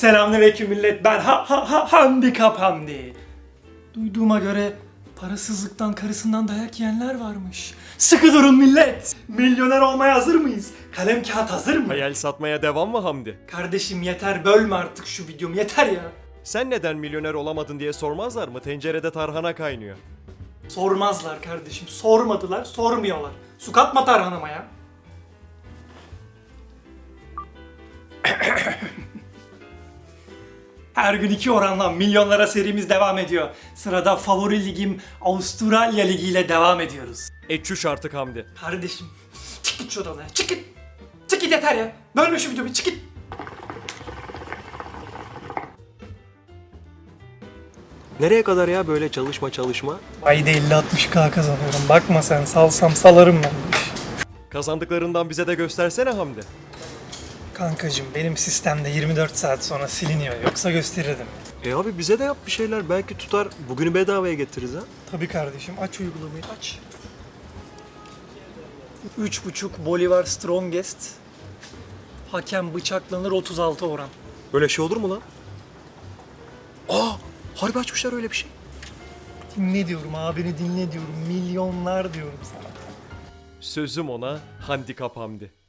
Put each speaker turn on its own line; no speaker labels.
Selamünaleyküm millet. Ben ha ha ha handikap Hamdi. Duyduğuma göre parasızlıktan karısından dayak yiyenler varmış. Sıkı durun millet. Milyoner olmaya hazır mıyız? Kalem kağıt hazır mı?
Hayal satmaya devam mı Hamdi?
Kardeşim yeter bölme artık şu videomu yeter ya.
Sen neden milyoner olamadın diye sormazlar mı? Tencerede tarhana kaynıyor.
Sormazlar kardeşim. Sormadılar, sormuyorlar. Su katma tarhanama ya. Her gün iki oranla milyonlara serimiz devam ediyor. Sırada favori ligim Avustralya Ligi ile devam ediyoruz.
E çüş artık Hamdi.
Kardeşim çık git şu odana çık git. Çık git yeter ya. Bölme şu videomu çık git.
Nereye kadar ya böyle çalışma çalışma?
Ayda 50-60k kazanıyorum. Bakma sen salsam salarım ben.
Kazandıklarından bize de göstersene Hamdi.
Kankacım benim sistemde 24 saat sonra siliniyor. Yoksa gösterirdim.
E abi bize de yap bir şeyler belki tutar. Bugünü bedavaya getiririz ha.
Tabii kardeşim aç uygulamayı aç. 3.5 Bolivar Strongest. Hakem bıçaklanır 36 oran.
Böyle şey olur mu lan? Aa harbi açmışlar öyle bir şey.
Dinle diyorum abini dinle diyorum. Milyonlar diyorum sana.
Sözüm ona handikap Hamdi.